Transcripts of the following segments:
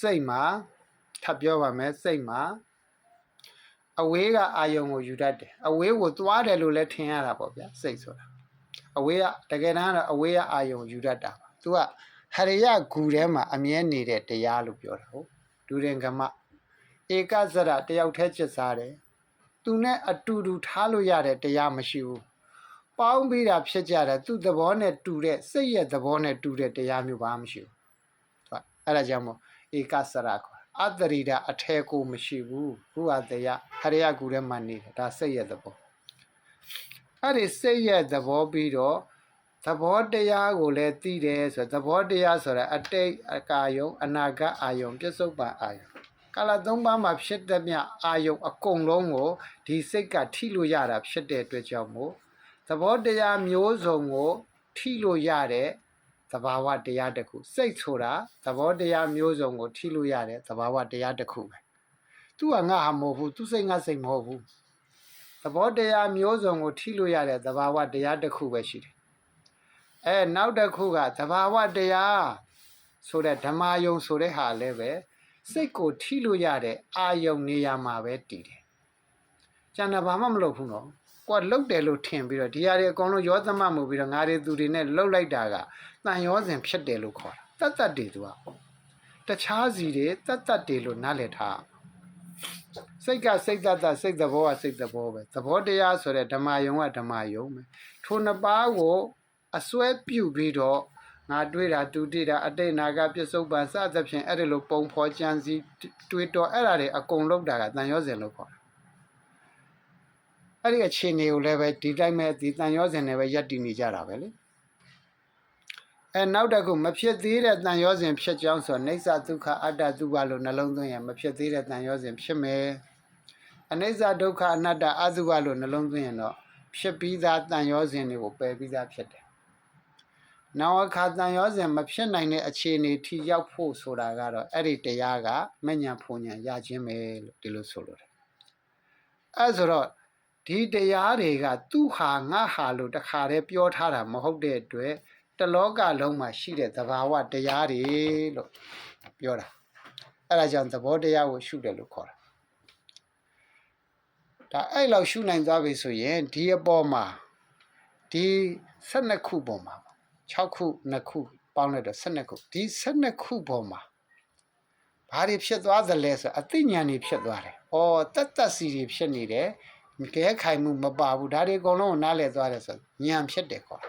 စိတ်မှာထပ်ပြောပါမယ်စိတ်မှာအဝေးကအာယုံကိုယူတတ်တယ်အဝေးကိုသွားတယ်လို့လည်းထင်ရတာပေါ့ဗျာစိတ်ဆိုတာအဝေးကတကယ်တမ်းကတော့အဝေးကအာယုံယူတတ်တာပါသူကဟရိယဂူထဲမှာအမြဲနေတဲ့တရားလို့ပြောတာဟုတ်ဒုရင်ကမဧကဇရတယောက်တည်းจิตစားတယ်သူနဲ့အတူတူထားလို့ရတဲ့တရားမရှိဘူးပေါင်းပြီးတာဖြစ်ကြတယ်သူ့သဘောနဲ့တူတဲ့စိတ်ရဲ့သဘောနဲ့တူတဲ့တရားမျိုးဘာမှမရှိဘူးသူကအဲ့ဒါကြောင့်မို့ ဧကစရခေါ်အတ္တရိဒအထဲကိုမရှိဘူးခုဟာတရားဟရိယကူထဲမှာနေတယ်ဒါစိတ်ရဲ့သဘောအဲ့ဒီစိတ်ရဲ့သဘောပြီးတော့သဘောတရားကိုလည်းသိတယ်ဆိုတော့သဘောတရားဆိုတာအတိတ်အကာယုံ အနာဂတ်အာယုံပြစ္ဆုတ်ပံအာယုံကာလသုံးပါးမှာဖြစ်တဲ့မြအာယုံအကုန်လုံးကိုဒီစိတ်ကထိလို့ရတာဖြစ်တဲ့အတွက်ကြောင့်မို့သဘောတရားမျိုးစုံကိုထိလို့ရတဲ့ သဘာဝတရားတစ်ခုစိတ်ဆိုတာသဘောတရားမျိုးစုံကိုထိလို့ရတဲ့သဘာဝတရားတစ်ခုပဲသူကငါဟာမဟုတ်ဘူးသူစိတ်ငါစိတ်မဟုတ်ဘူးသဘောတရားမျိုးစုံကိုထိလို့ရတဲ့သဘာဝတရားတစ်ခုပဲရှိတယ်အဲနောက်တစ်ခုကသဘာဝတရားဆိုတဲ့ဓမ္မယုံဆိုတဲ့ဟာလည်းပဲစိတ်ကိုထိလို့ရတဲ့အာယုံနေရာမှာပဲတည်တယ်ကျန်တာဘာမှမလုပ်ဘူးနော် ကိုကလှုပ်တယ်လို့ထင်ပြီးတော့ဒီဟာတွေအကုန်လုံးရောသမမှုပြီးတော့ငါတွေသူတွေနဲ့လှုပ်လိုက်တာကတန်ရောစဉ်ဖြစ်တယ်လို့ခေါ်တာတတ်တတ်တယ်သူကတခြားစီတွေတတ်တတ်တယ်လို့နားလည်ထားစိတ်ကစိတ်တတ်တတ်စိတ်သဘောကစိတ်သဘောပဲသဘောတရားဆိုတဲ့ဓမ္မယုံကဓမ္မယုံပဲထိုနှစ်ပါးကိုအစွဲပြုတ်ပြီးတော့ငါတွေးတာတူတိတာအတိတ်နာကပြစ္ဆုတ်ပန်စသဖြင့်အဲ့ဒီလိုပုံဖော်ကြံစည်တွေးတော်အဲ့ဒါတွေအကုန်လုံးတာကတန်ရောစဉ်လို့ခေါ်တာ အဲ့ဒီအခြေအနေကိုလည်းပဲဒီတိုင်းပဲဒီတန်ရောစဉ်နဲ့ပဲယက်တည်နေကြတာပဲလေအဲနောက်တစ်ခုမဖြစ်သေးတဲ့တန်ရောစဉ်ဖြစ်ကြောင်းဆိုနေသဒုက္ခအတ္တသူဘလို့နှလုံးသွင်းရင်မဖြစ်သေးတဲ့တန်ရောစဉ်ဖြစ်မယ်အနိစ္စဒုက္ခအနတ္တအသုဘလို့နှလုံးသွင်းရင်တော့ဖြစ်ပြီးသားတန်ရောစဉ်တွေကိုပယ်ပြီးသားဖြစ်တယ်။နောအခါတန်ရောစဉ်မဖြစ်နိုင်တဲ့အခြေအနေထိရောက်ဖို့ဆိုတာကတော့အဲ့ဒီတရားကမဉ္ဇဏ်ဖုန်ဉဏ်ရခြင်းပဲလို့ဒီလိုဆိုလို့တယ်။အဲဆိုတော့ ဒီတရားတွေကသူ့ဟာငါဟာလို့တခါတည်းပြောထားတာမဟုတ်တဲ့အတွက်တလောကလုံးမှာရှိတဲ့သဘာဝတရားတွေလို့ပြောတာ။အဲဒါကြောင့်သဘောတရားကိုရှုတယ်လို့ခေါ်တာ။ဒါအဲ့လောက်ရှုနိုင်သွားပြီဆိုရင်ဒီအပေါ်မှာဒီ12ခုပေါ်မှာ6ခု2ခုပေါင်းလိုက်တော့12ခုဒီ12ခုပေါ်မှာဘာတွေဖြစ်သွားသလဲဆိုအသိဉာဏ်တွေဖြစ်သွားတယ်။အော်တတ်တတ်စီတွေဖြစ်နေတယ်။ ကဲခိုင်မှုမပါဘူးဒါတွေအကုန်လုံးကိုနားလည်သွားတယ်ဆိုဉာဏ်ဖြစ်တယ်ခေါ်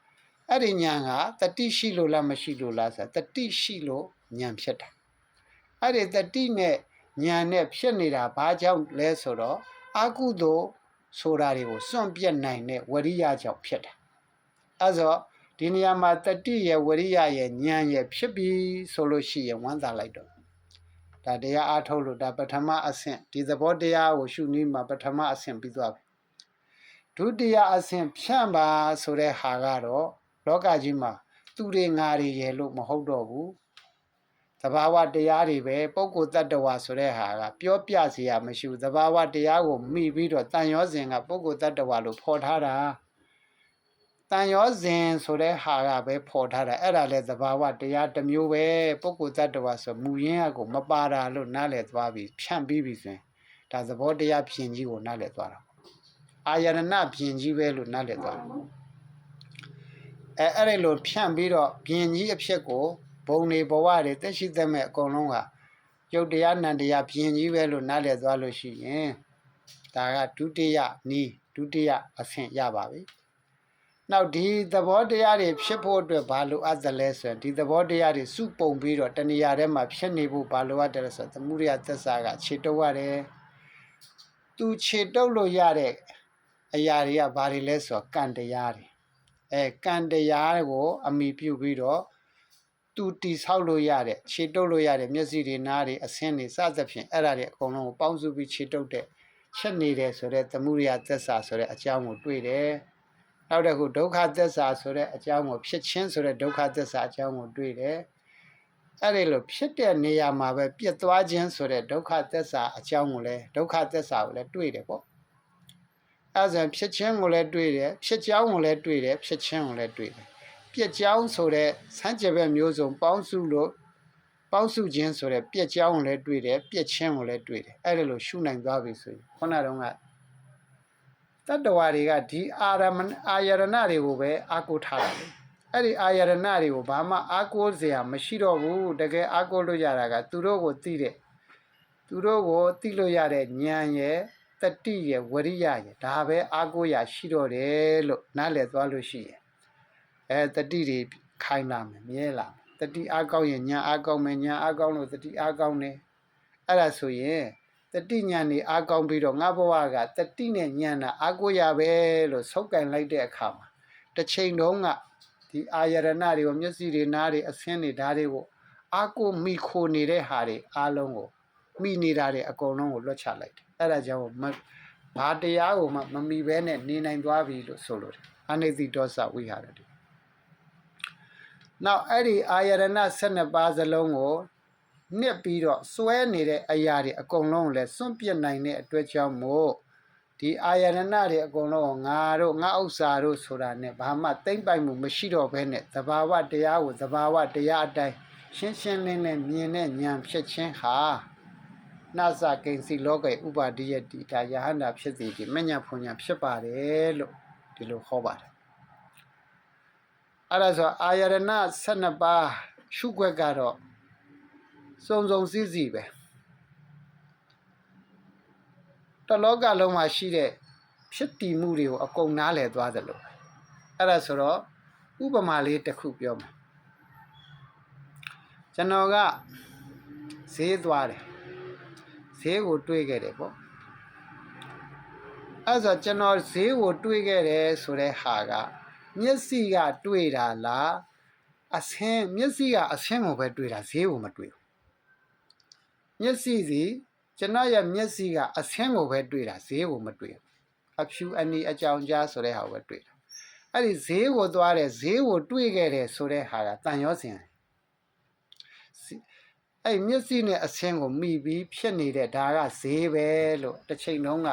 ။အဲ့ဒီဉာဏ်ကတတိရှိလို့လားမရှိလို့လားဆိုတတိရှိလို့ဉာဏ်ဖြစ်တာ။အဲ့ဒီတတိနဲ့ဉာဏ်နဲ့ဖြစ်နေတာဘာကြောင့်လဲဆိုတော့အာကုသို့ဆိုတာတွေကိုစွန့်ပြတ်နိုင်တဲ့ဝရိယကြောင့်ဖြစ်တာ။အဲဆိုဒီနေရာမှာတတိရဲ့ဝရိယရဲ့ဉာဏ်ရဲ့ဖြစ်ပြီးဆိုလို့ရှိရင်ဝမ်းသာလိုက်တော့ ဒါတရားအားထုတ်လို့ဒါပထမအဆင့်ဒီသဘောတရားကိုရှုနည်းမှာပထမအဆင့်ပြီးသွားပြီဒုတိယအဆင့်ဖြန့်ပါဆိုတဲ့ဟာကတော့လောကကြီးမှာသူတွေငါတွေရဲ့လို့မဟုတ်တော့ဘူးသဘာဝတရားတွေပဲပုဂ္ဂိုလ်တ attva ဆိုတဲ့ဟာကပြောပြစရာမရှိဘူးသဘာဝတရားကိုမိပြီးတော့တန်ရောစဉ်ကပုဂ္ဂိုလ်တ attva လို့ဖော်ထားတာ တန်ရောစဉ်ဆိုတဲ့ဟာကပဲဖော်ထားတာအဲ့ဒါလဲသဘာဝတရားတစ်မျိုးပဲပုဂ္ဂိုလ်တ attva ဆိုမူရင်းအကိုမပါတာလို့နားလည်သွားပြီဖြန့်ပြီးပြီဆိုရင်ဒါသဘောတရားပြင်ကြီးကိုနားလည်သွားတာအာယရဏပြင်ကြီးပဲလို့နားလည်သွားတယ်အဲအဲ့ဒီလိုဖြန့်ပြီးတော့ပြင်ကြီးအဖြစ်ကိုဘုံတွေဘဝတွေတက်ရှိသက်မဲ့အကုန်လုံးကယုတ်တရားနန္တရားပြင်ကြီးပဲလို့နားလည်သွားလို့ရှိရင်ဒါကဒုတိယနီးဒုတိယအဆင့်ရပါပြီ နောက်ဒီသဘောတရားတွေဖြစ်ဖို့အတွက်ဘာလိုအပ်သလဲဆိုရင်ဒီသဘောတရားတွေစုပုံပြီးတော့တဏှာထဲမှာဖြစ်နေဖို့ဘာလိုအပ်တယ်ဆိုတော့သမုဒိယသက်စာကခြေတုပ်ရတယ်သူခြေတုပ်လို့ရတဲ့အရာတွေကဘာတွေလဲဆိုတော့ကံတရားတွေအဲကံတရားကိုအမိပြုပြီးတော့သူတိဆောက်လို့ရတဲ့ခြေတုပ်လို့ရတဲ့မျက်စိတွေနားတွေအဆင်းတွေစသဖြင့်အဲ့ဒါတွေအကုန်လုံးကိုပေါင်းစုပြီးခြေတုပ်တဲ့ချက်နေတယ်ဆိုတော့သမုဒိယသက်စာဆိုတဲ့အကြောင်းကိုတွေ့တယ် နောက်တစ်ခုဒုက္ခသစ္စာဆိုတဲ့အကြောင်းကိုဖြစ်ချင်းဆိုတဲ့ဒုက္ခသစ္စာအကြောင်းကိုတွေ့တယ်အဲ့ဒီလိုဖြစ်တဲ့နေရာမှာပဲပြတ်သွားခြင်းဆိုတဲ့ဒုက္ခသစ္စာအကြောင်းကိုလည်းဒုက္ခသစ္စာကိုလည်းတွေ့တယ်ပေါ့အဲ့ဒါဖြစ်ချင်းကိုလည်းတွေ့တယ်ဖြစ်ကြောင်းကိုလည်းတွေ့တယ်ဖြစ်ချင်းကိုလည်းတွေ့တယ်ပြက်ကြောင်းဆိုတဲ့ဆန်းကျက်ဘက်မျိုးစုံပေါင်းစုလို့ပေါက်စုခြင်းဆိုတဲ့ပြက်ကြောင်းကိုလည်းတွေ့တယ်ပြက်ချင်းကိုလည်းတွေ့တယ်အဲ့ဒါလို့ရှုနိုင်သွားပြီဆိုရင်ခုနကတော့က တတ္တဝါတွေကဒီအာရမအာယရဏတွေကိုပဲအာကိုထားတာလေအဲ့ဒီအာယရဏတွေကိုဘာမှအာကိုစရာမရှိတော့ဘူးတကယ်အာကိုလို့ရတာကသူတို့ကိုသိတဲ့သူတို့ကိုသိလို့ရတဲ့ဉာဏ်ရဲ့တတိရဲ့ဝရိယရဲ့ဒါပဲအာကိုရရှိတော့တယ်လို့နားလည်သွားလို့ရှိရင်အဲတတိတွေခိုင်းလာမယ်မြဲလာမယ်တတိအားကောင်းရင်ညာအားကောင်းမယ်ညာအားကောင်းလို့တတိအားကောင်းတယ်အဲ့ဒါဆိုရင် တတိညာနေအားကောင်းပြီးတော့ငါဘဝကတတိနဲ့ညာနာအားကိုရပဲလို့ဆုပ်ကန်လိုက်တဲ့အခါမှာတစ်ချိန်တုန်းကဒီအာယရဏတွေကိုမျက်စိတွေနားတွေအဆင်းတွေဓာတ်တွေကိုအားကိုမိခိုနေတဲ့ဟာတွေအားလုံးကိုမိနေတာတွေအကုန်လုံးကိုလွတ်ချလိုက်တယ်အဲ့ဒါကြောင့်မဘာတရားကိုမှမမိဘဲနဲ့နေနိုင်သွားပြီလို့ဆိုလို့တယ်အနိသိတောသဝိဟာရတိနောက်အဲ့ဒီအာယရဏ12ပါးစလုံးကို နှစ်ပြီးတော့စွဲနေတဲ့အရာတွေအကုန်လုံးကိုလည်းစွန့်ပစ်နိုင်တဲ့အတွက်ကြောင့်မို့ဒီအာယရဏတွေအကုန်လုံးကိုငါတို့ငါဥစ္စာတို့ဆိုတာနဲ့ဘာမှတိမ့်ပိုက်မှုမရှိတော့ဘဲနဲ့သဘာဝတရားကိုသဘာဝတရားအတိုင်းရှင်းရှင်းလင်းလင်းမြင်တဲ့ဉာဏ်ဖြစ်ခြင်းဟာနာစကိဉ္စီလောကေဥပါဒိယတိဒါယဟန္တာဖြစ်စီဒီမညာဖွညာဖြစ်ပါတယ်လို့ဒီလိုဟောပါတယ်အဲ့ဒါဆိုအာယရဏ12ပါးရှုွက်ကတော့ စုံစုံစည်းစည်းပဲတလောကလုံးမှာရှိတဲ့ဖြစ်တည်မှုတွေကိုအကုန်နားလည်သွားသလိုပဲအဲ့ဒါဆိုတော့ဥပမာလေးတစ်ခုပြောမယ်ကျွန်တော်ကဈေးသွားတယ်ဈေးကိုတွေးခဲ့တယ်ပေါ့အဲ့ဆိုကျွန်တော်ဈေးကိုတွေးခဲ့တယ်ဆိုတဲ့ဟာကမျက်စိကတွေ့တာလားအဆင်းမျက်စိကအဆင်းကိုပဲတွေ့တာဈေးကိုမတွေ့ဘူး မျက်စိစီကျွန်တော်ရဲ့မျက်စိကအဆင်းကိုပဲတွေ့တာဈေးကိုမတွေ့ဘူးအဖြူအနီအကြောင်ကြားဆိုတဲ့ဟာကိုပဲတွေ့တာအဲ့ဒီဈေးကိုသွားတယ်ဈေးကိုတွေ့ခဲ့တယ်ဆိုတဲ့ဟာကတန်ရောစင်အဲ့မျက်စိနဲ့အဆင်းကိုမိပြီးဖြစ်နေတဲ့ဒါကဈေးပဲလို့တစ်ချိန်လုံးက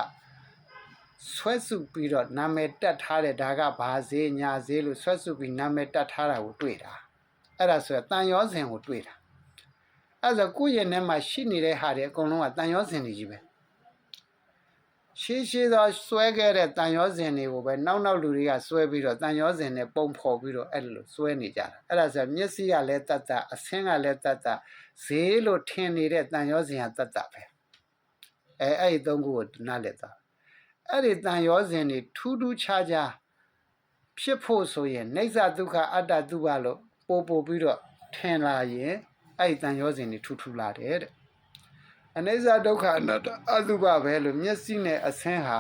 ဆွဲစုပြီးတော့နာမည်တက်ထားတဲ့ဒါကဘာဈေးညာဈေးလို့ဆွဲစုပြီးနာမည်တက်ထားတာကိုတွေ့တာအဲ့ဒါဆိုရတန်ရောစင်ကိုတွေ့တာ အဲ့ဒါကိုယ့်ရဲ့ထဲမှာရှိနေတဲ့ဟာတွေအကုန်လုံးကတန်ရောစင်တွေကြီးပဲရှေးရှေးသောဆွဲခဲ့တဲ့တန်ရောစင်တွေကိုပဲနောက်နောက်လူတွေကဆွဲပြီးတော့တန်ရောစင်နဲ့ပုံဖော်ပြီးတော့အဲ့လိုဆွဲနေကြတာအဲ့ဒါဆိုမျက်စိကလည်းတတ်တာအဆင်းကလည်းတတ်တာဈေးလို့ထင်နေတဲ့တန်ရောစင်ကတတ်တာပဲအဲအဲ့ဒီသုံးခုကိုနားလည်သွားအဲ့ဒီတန်ရောစဉ်တွေထူးထူးခြားခြားဖြစ်ဖို့ဆိုရင်နေဇဒုက္ခအတ္တတုပလို့ပို့ပို့ပြီးတော့ထင်လာရင် အဲ့ဒီတန်ရောစဉ်တွေထူးထူးလာတယ်တဲ့အနိစ္စဒုက္ခအနတ္တအတုပပဲလို့မျက်စိနဲ့အဆင်းဟာ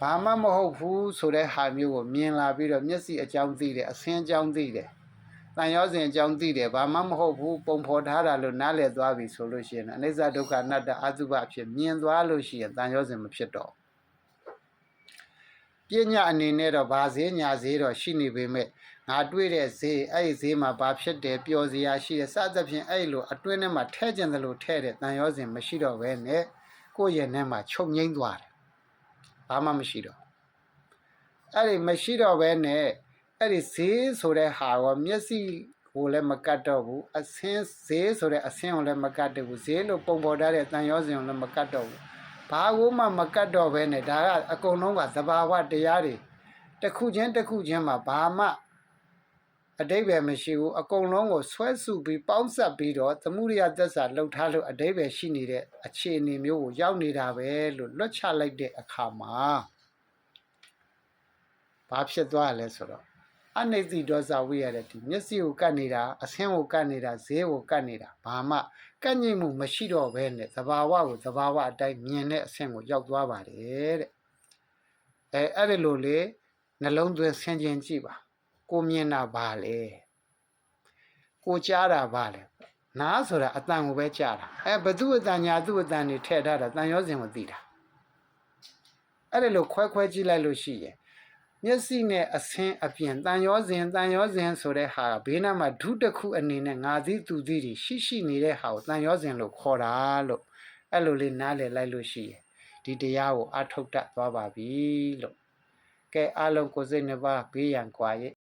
ဘာမှမဟုတ်ဘူးဆိုတဲ့ဟာမျိုးကိုမြင်လာပြီးတော့မျက်စိအကြောင်းသိတယ်အဆင်းအကြောင်းသိတယ်တန်ရောစဉ်အကြောင်းသိတယ်ဘာမှမဟုတ်ဘူးပုံဖော်ထားတာလို့နားလည်သွားပြီဆိုလို့ရှိရင်အနိစ္စဒုက္ခအနတ္တအတုပအဖြစ်မြင်သွားလို့ရှိရင်တန်ရောစဉ်မဖြစ်တော့ ပညာအနေနဲ့တော့ဗာဈေးညာဈေးတော့ရှိနေပေမဲ့ငါတွေ့တဲ့ဈေးအဲ့ဒီဈေးမှာဘာဖြစ်တယ်ပျော်စရာရှိတယ်စသဖြင့်အဲ့လိုအတွင်းထဲမှာထဲကျင်တယ်လို့ထဲတဲ့တန်ရောစင်မရှိတော့ဘဲနဲ့ကိုယ့်ရဲ့ထဲမှာချုပ်ငိမ့်သွားတယ်ဘာမှမရှိတော့အဲ့ဒီမရှိတော့ဘဲနဲ့အဲ့ဒီဈေးဆိုတဲ့ဟာရောမျက်စိကိုလည်းမကတ်တော့ဘူးအဆင်းဈေးဆိုတဲ့အဆင်းကိုလည်းမကတ်တော့ဘူးဈေးလို့ပုံပေါ်ထားတဲ့တန်ရောစင်ကိုလည်းမကတ်တော့ဘူး ဘာကိုမှမကတ်တော့ဘဲနဲ့ဒါကအကုန်လုံးကသဘာဝတရားတွေတစ်ခုချင်းတစ်ခုချင်းမှာဘာမှအတိတ်ပဲမရှိဘူးအကုန်လုံးကိုဆွဲစုပြီးပေါင်းဆက်ပြီးတော့သမှုရိယသက်စာလှုပ်ထားလို့အတိတ်ပဲရှိနေတဲ့အခြေအနေမျိုးကိုရောက်နေတာပဲလို့လွတ်ချလိုက်တဲ့အခါမှာဘာဖြစ်သွားလဲဆိုတော့အနိသိဒေါသဝိရတဲ့ဒီမျက်စိကိုကတ်နေတာအဆင်းကိုကတ်နေတာဈေးကိုကတ်နေတာဘာမှ ကန့်ညိမှုမရှိတော့ဘဲနဲ့သဘာဝကိုသဘာဝအတိုင်းမြင်တဲ့အဆင့်ကိုရောက်သွားပါတယ်တဲ့အဲအဲ့ဒီလိုလေနှလုံးသွင်းဆင်ခြင်ကြည့်ပါ ကိုမြင်တာဘာလဲကိုကြားတာဘာလဲနားဆိုတာအတန်ကိုပဲကြားတာအဲဘသူအတန်ညာသူ့အတန်တွေထည့်ထားတာတန်ရောစင်ကိုသိတာအဲ့ဒီလိုခွဲခွဲကြည့်လိုက်လို့ရှိရင် မျက်စိနဲ့အဆင်းအပြင်တန်ရောစဉ်တန်ရောစဉ်ဆိုတဲ့ဟာကဘေးနားမှာဒုတစ်ခုအနေနဲ့ငါသီးသူသီးတွေရှိရှိနေတဲ့ဟာကိုတန်ရောစဉ်လို့ခေါ်တာလို့အဲ့လိုလေးနားလည်လိုက်လို့ရှိရင်ဒီတရားကိုအထုတ်တတ်သွားပါပြီလို့ကဲအလုံးကိုယ်စိတ်နှစ်ပါးဘေးရန်ကွာရဲ့